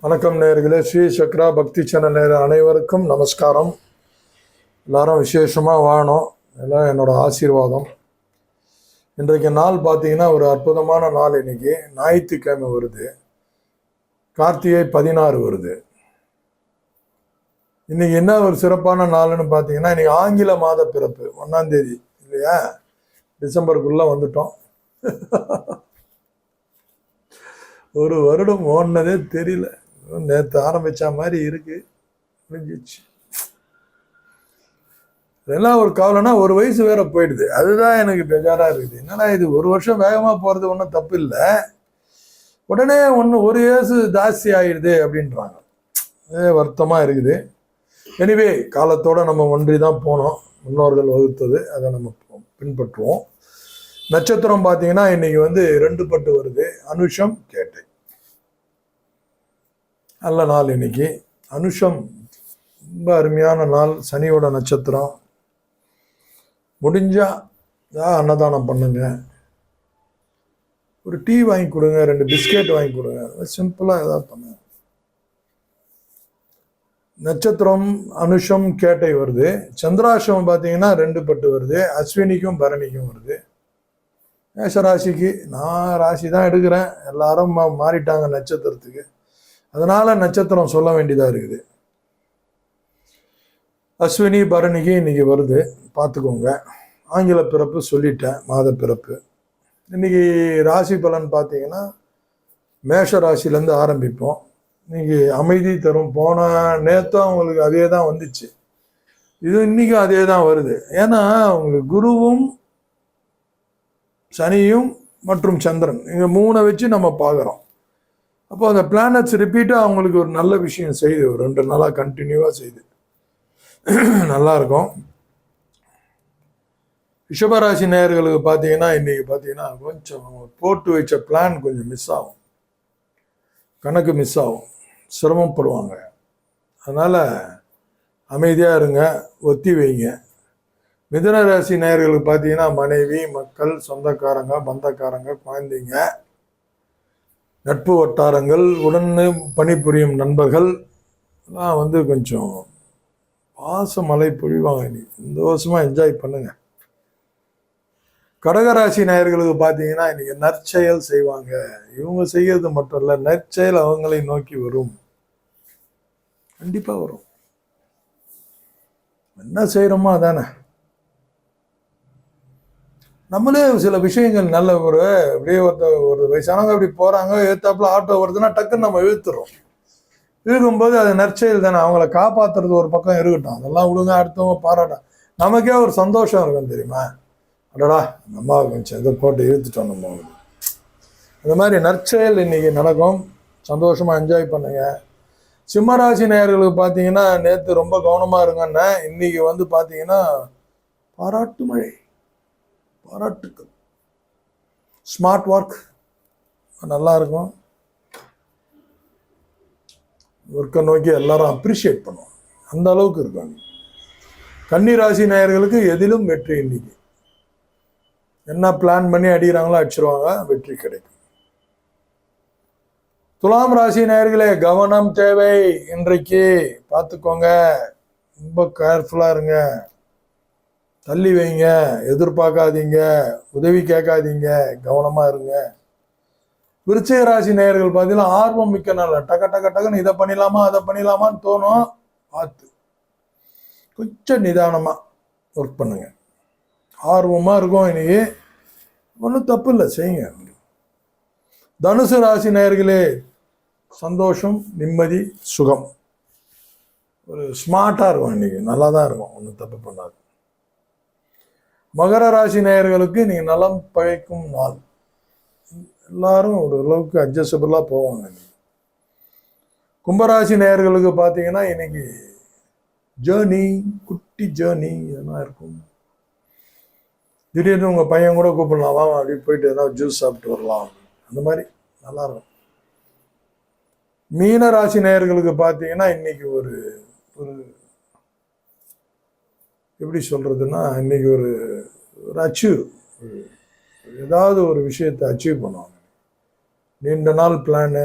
வணக்கம் நேர்களே ஸ்ரீ சக்ரா பக்தி சேனல் நேர அனைவருக்கும் நமஸ்காரம். எல்லாரும் விசேஷமாக வாழணும். எல்லாம் என்னோட ஆசீர்வாதம். இன்றைக்கு நாள் பார்த்தீங்கன்னா ஒரு அற்புதமான நாள் இன்னைக்கு. ஞாயிற்றுக்கிழமை வருது. கார்த்திகை பதினாறு வருது. இன்னைக்கு என்ன ஒரு சிறப்பான நாள்னு பார்த்தீங்கன்னா இன்னைக்கு ஆங்கில மாத பிறப்பு. ஒன்றாந்தேதி இல்லையா? டிசம்பருக்குள்ளே வந்துட்டோம். ஒரு வருடம் ஓடினதே தெரியல. நேற்று ஆரம்பித்த மாதிரி இருக்கு. முடிஞ்சிச்சு. இதெல்லாம் ஒரு கவலைனா ஒரு வயசு வேற போயிடுது. அதுதான் எனக்கு பெஜாராக இருக்குது. என்னடா இது ஒரு வருஷம் வேகமாக போகிறது ஒன்றும் தப்பு இல்லை. உடனே ஒன்று ஒரு வயசு ஜாஸ்தி ஆயிடுது அப்படின்றாங்க. அதே இருக்குது. எனிவே காலத்தோட நம்ம ஒன்றி தான் போனோம். முன்னோர்கள் வகுத்தது அதை நம்ம பின்பற்றுவோம். நட்சத்திரம் பார்த்தீங்கன்னா இன்னைக்கு வந்து ரெண்டு பட்டு வருது. அனுஷம் கேட்டை. நல்ல நாள் இன்னைக்கு. அனுஷம் ரொம்ப அருமையான நாள். சனியோட நட்சத்திரம். முடிஞ்சா அன்னதானம் பண்ணுங்க. ஒரு டீ வாங்கி கொடுங்க ரெண்டு பிஸ்கெட் வாங்கி கொடுங்க. சிம்பிளாக ஏதாவது பண்ணுங்க. நட்சத்திரம் அனுஷம் கேட்டை வருது. சந்திராசிரமம் பார்த்தீங்கன்னா ரெண்டு பட்டு வருது. அஸ்வினிக்கும் பரணிக்கும் வருது. மேஷராசிக்கு நான் ராசி தான் எடுக்கிறேன். எல்லாரும் மா மாறிட்டாங்க நட்சத்திரத்துக்கு. அதனால நட்சத்திரம் சொல்ல வேண்டியதாக இருக்குது. அஸ்வினி பரணிக்கு இன்றைக்கி வருது. பார்த்துக்கோங்க. ஆங்கில பிறப்பு சொல்லிட்டேன். மாத பிறப்பு. இன்னைக்கு ராசி பலன் பார்த்தீங்கன்னா மேஷ ராசிலேருந்து ஆரம்பிப்போம். இன்னைக்கு அமைதி தரும். போன நேற்றும் அவங்களுக்கு அதே தான் வந்துச்சு. இது இன்றைக்கும் அதே தான் வருது. ஏன்னா அவங்களுக்கு குருவும் சனியும் மற்றும் சந்திரன். இந்த மூணை வச்சு நம்ம பார்க்குறோம். அப்போ அந்த பிளானட்ஸ் ரிப்பீட்டாக அவங்களுக்கு ஒரு நல்ல விஷயம் செய்யுது ஒரு ரெண்டு நாளாக கண்டினியூவாக செய்யுது நல்லாயிருக்கும் ரிஷபராசி நேயர்களுக்கு பார்த்தீங்கன்னா இன்றைக்கி பார்த்தீங்கன்னா கொஞ்சம் போட்டு வச்ச பிளான் கொஞ்சம் மிஸ் ஆகும். கணக்கு மிஸ் ஆகும். சிரமப்படுவாங்க. அதனால் அமைதியாக இருங்க ஒத்தி வைங்க. மிதுன ராசி நேயர்களுக்கு பார்த்தீங்கன்னா மனைவி மக்கள் சொந்தக்காரங்க பந்தக்காரங்க குழந்தைங்க நட்பு வட்டாரங்கள் உடனே பணிபுரியும் நண்பர்கள் எல்லாம் வந்து கொஞ்சம் பாச மலை பொழிவாங்க. இன்னைக்கு சந்தோஷமாக என்ஜாய் பண்ணுங்க. கடகராசி நேயர்களுக்கு பார்த்தீங்கன்னா இன்றைக்கி நற்செயல் செய்வாங்க. இவங்க செய்கிறது மட்டும் இல்லை நற்செயல் அவங்களை நோக்கி வரும். கண்டிப்பாக வரும். என்ன செய்கிறோமோ அதானே. நம்மளே சில விஷயங்கள் நல்ல ஒரு அப்படியே ஒருத்த ஒரு வயசானவங்க அப்படி போகிறாங்க ஏத்தாப்புல ஆட்டோ வருதுன்னா டக்குன்னு நம்ம இழுத்துறோம். இழுக்கும்போது அது நற்செயல் தானே. அவங்கள காப்பாற்றுறது ஒரு பக்கம் இருக்கட்டும். அதெல்லாம் விடுங்க அடுத்தவங்க பாராட்டும் நமக்கே ஒரு சந்தோஷம் இருக்கும் தெரியுமா? அடடா நம்ம கொஞ்சம் இதை போட்டு இழுத்துட்டோம் நம்ம. இந்த மாதிரி நற்செயல் இன்னைக்கு நடக்கும். சந்தோஷமாக என்ஜாய் பண்ணுங்க. சிம்மராசி நேயர்களுக்கு பார்த்தீங்கன்னா நேற்று ரொம்ப கவனமாக இருங்கன்னா இன்னைக்கு வந்து பார்த்தீங்கன்னா பாராட்டு மழை. பாராட்டுக்கள். ஸ்மார்ட் ஒர்க் நல்லா இருக்கும். ஒர்க்கை நோக்கி எல்லாரும் அப்ரிஷியேட் பண்ணுவோம் அந்த அளவுக்கு இருக்காங்க. கன்னிராசி நேயர்களுக்கு எதிலும் வெற்றி இன்னைக்கு. என்ன பிளான் பண்ணி அடிக்கிறாங்களோ அடிச்சிருவாங்க வெற்றி கிடைக்கும். துலாம் ராசி நேயர்களே கவனம் தேவை. இன்றைக்கு பார்த்துக்கோங்க. ரொம்ப கேர்ஃபுல்லாக இருங்க. தள்ளி வைங்க எதிர்பார்க்காதீங்க உதவி கேட்காதீங்க கவனமாக இருங்க. விருச்சிக ராசி நேயர்கள் பார்த்தீங்கன்னா ஆர்வம் மிக்க நாள். டக்க டக்க டக்குன்னு இதை பண்ணிடலாமா அதை பண்ணிடலாமான்னு தோணும். பார்த்து. கொஞ்சம் நிதானமாக ஒர்க் பண்ணுங்க. ஆர்வமாக இருக்கும் இன்னைக்கு ஒன்றும் தப்பு இல்லை செய்யுங்க. தனுசு ராசி நேயர்களே சந்தோஷம் நிம்மதி சுகம். ஒரு ஸ்மார்ட்டாக இருக்கும் இன்னைக்கு. நல்லா தான் இருக்கும். ஒன்றும் தப்பு பண்ணாது. மகர ராசி நேயர்களுக்கு நீங்கள் நலம் பழைக்கும் நாள். எல்லாரும் ஒரு அளவுக்கு அட்ஜஸ்டபிளாக போவாங்க. கும்பராசி நேயர்களுக்கு பார்த்தீங்கன்னா இன்னைக்கு ஜேர்னி குட்டி ஜேர்னி இதெல்லாம் இருக்கும். திடீர்னு உங்கள் பையன் கூட கூப்பிடலாம் வா அப்படி போயிட்டு ஏதாவது ஜூஸ் சாப்பிட்டு வரலாம். அந்த மாதிரி நல்லா இருக்கும். மீன ராசி நேயர்களுக்கு பார்த்தீங்கன்னா இன்னைக்கு ஒரு ஒரு எப்படி சொல்கிறதுன்னா இன்னைக்கு ஒரு ஒரு அச்சீவ் ஏதாவது ஒரு விஷயத்தை அச்சீவ் பண்ணுவாங்க. நீண்ட நாள் பிளானு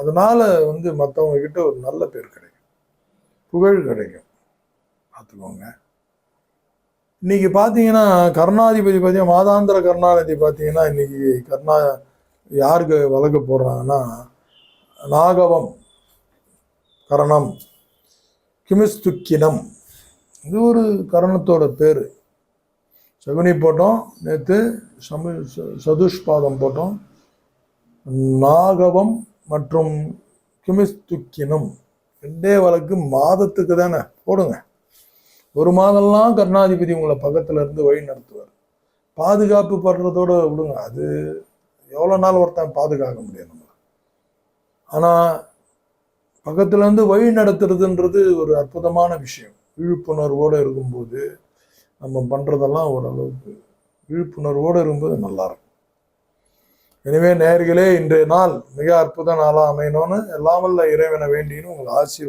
அதனால் வந்து மற்றவங்க கிட்ட ஒரு நல்ல பேர் கிடைக்கும். புகழ் கிடைக்கும். பார்த்துக்கோங்க. இன்னைக்கு பார்த்தீங்கன்னா கருணாதிபதி பார்த்தீங்கன்னா மாதாந்திர கருணாநிதி பார்த்தீங்கன்னா இன்றைக்கி கருணா யாருக்கு வழக்கு போடுறாங்கன்னா நாகவம் கரணம் கிமிஸ்துக்கினம். இது ஒரு கரணத்தோட பேர். சகுனி போட்டோம் நேற்று சமு சதுஷ்பாதம் போட்டோம். நாகவம் மற்றும் கிமிஸ்துக்கினம் ரெண்டே வழக்கு மாதத்துக்கு தானே போடுங்க. ஒரு மாதம்லாம் கருணாதிபதி உங்களை பக்கத்தில் இருந்து வழி நடத்துவார். பாதுகாப்பு படுறதோட விடுங்க. அது எவ்வளோ நாள் ஒருத்தன் பாதுகாக்க முடியும் நம்ம ஆனால் பக்கத்துலேருந்து வழி நடத்துறதுன்றது ஒரு அற்புதமான விஷயம். விழிப்புணர்வோடு இருக்கும்போது நம்ம பண்ணுறதெல்லாம் ஓரளவுக்கு விழிப்புணர்வோடு இருக்கும்போது நல்லாயிருக்கும். எனவே நேர்களே இன்றைய நாள் மிக அற்புத நாளாக அமையணும்னு எல்லாமல்ல இறைவனை வேண்டின்னு உங்களை ஆசீர்வாதம்.